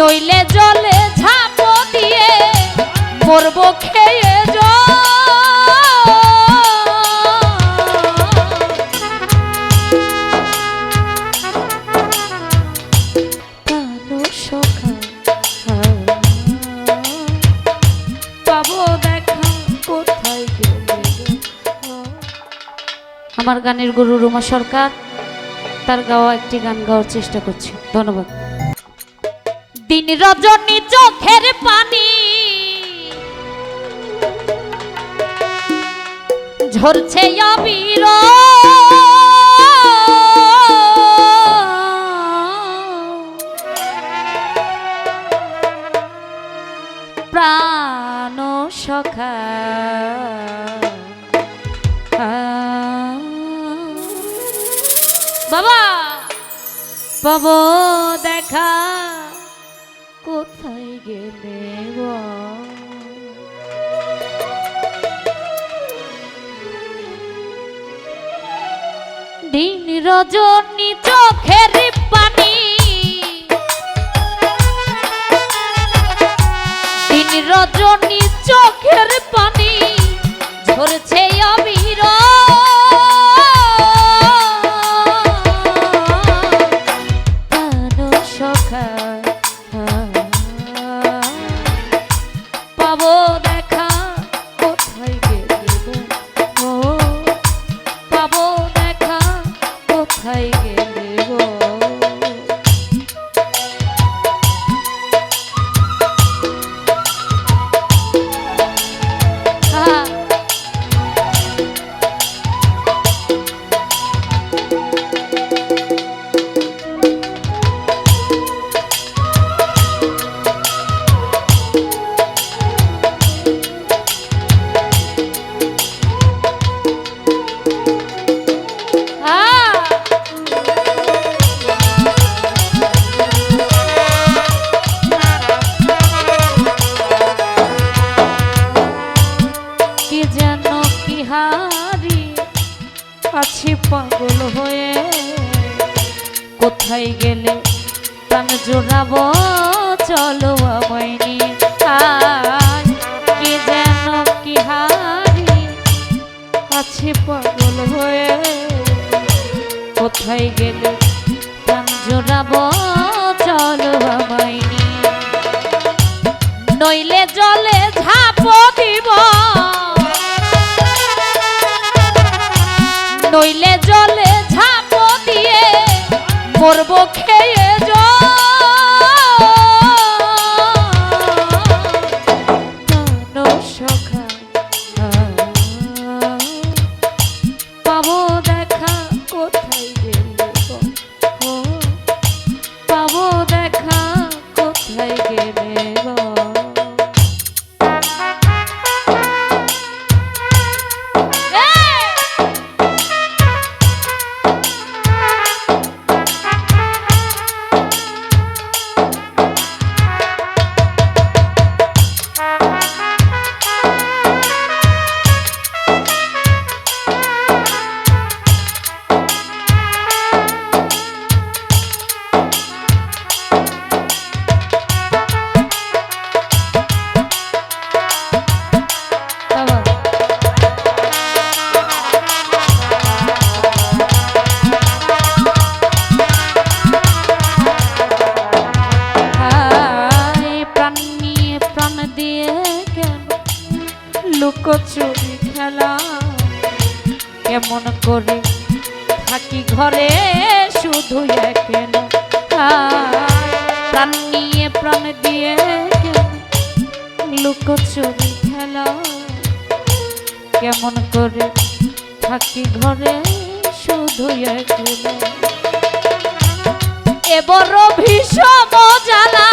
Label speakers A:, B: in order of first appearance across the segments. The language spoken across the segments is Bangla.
A: নইলে জলে ঝাঁপ দিয়ে মরব খেয়ে? আমার গানের গুরু রুমা সরকার, তার গাওয়া একটি গান গাওয়ার চেষ্টা করছি ধন্যবাদ দিন রজনী চোখের পানি। ঝরছে অবির রজনী চোখের পানি। রজনী কোথায় পাগল হয়ে কোথায় গেলে প্রাণ জোড়াবো? চলো আমায় কি যেন কি হারি আছি পাগল হয়ে কোথায় গেলে প্রাণ জোড়াবো? চলো আমায় নইলে জলে ঝাঁপ দিব। নইলে মরব খেয়ে জল। লুকোচুরি খেলা। কেমন করে থাকি ঘরে শুধু একলা এবার ভীষণ জ্বালা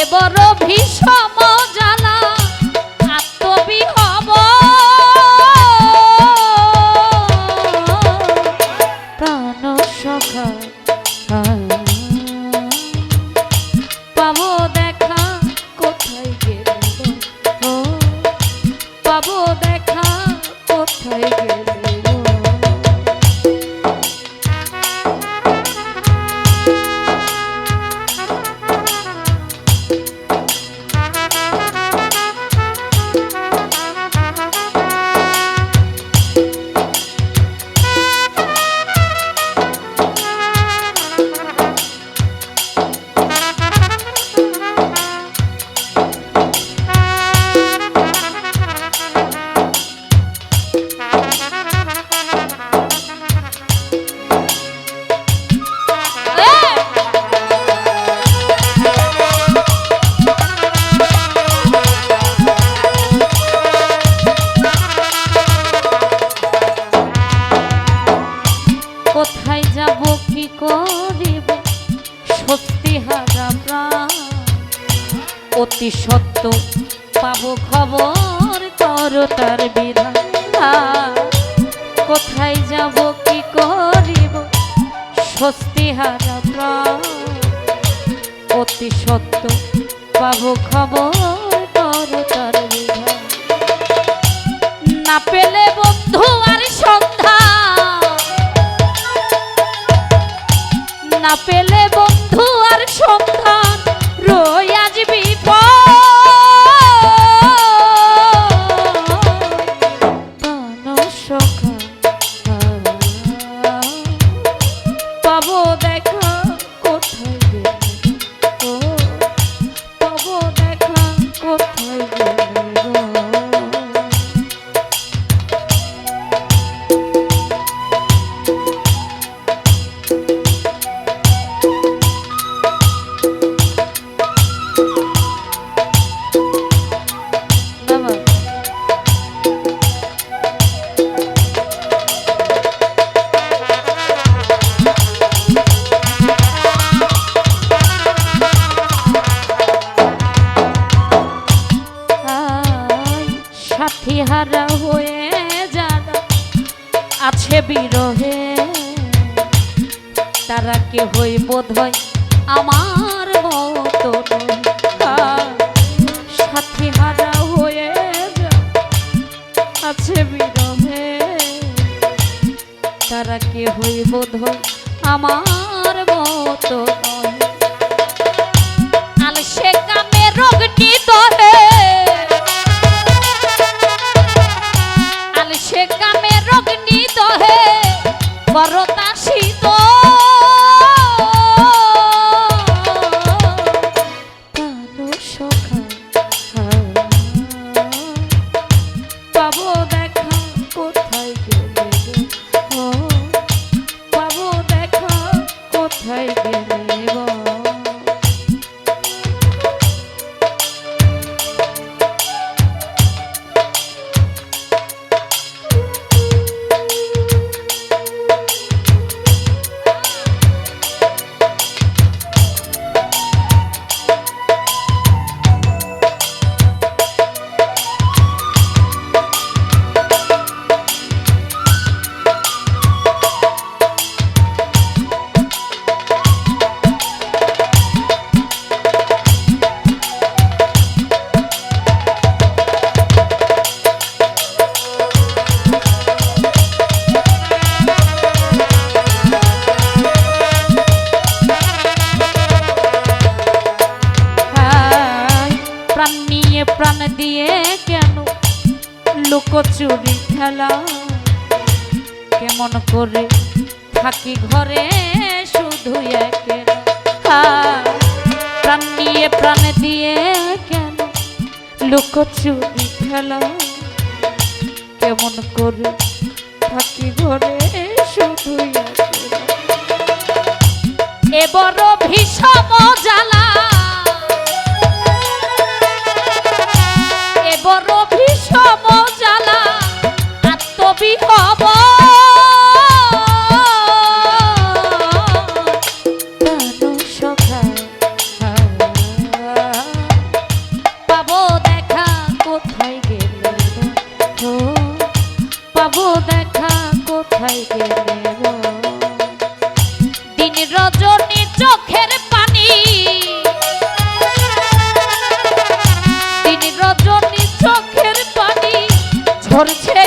A: এবার ভীষণ অতি সত্য। পাবো খবর, কর তার বিধান কোথায় যাব, কি করিব? স্বস্তি অতি সত্য, পাবো খবর, কর তার বিধান না পেলে বন্ধু আর সন্ধান। না পেলে বন্ধু আর সন্ধান। তারা কে হই বোধ হয় আমার মতো সাথী হারা হয়ে আছে বিরমে তারা কে হই বোধ হয় আমার মতো পাবো লুকোচুরি খেলা কেমন করে থাকি ঘরে, শুধু একেলা প্রাণ নিয়ে, প্রাণ দিয়ে কেন লুকোচুরি খেলা কেমন করে থাকি ঘরে, শুধু একেলা ভীষণ ঝরছে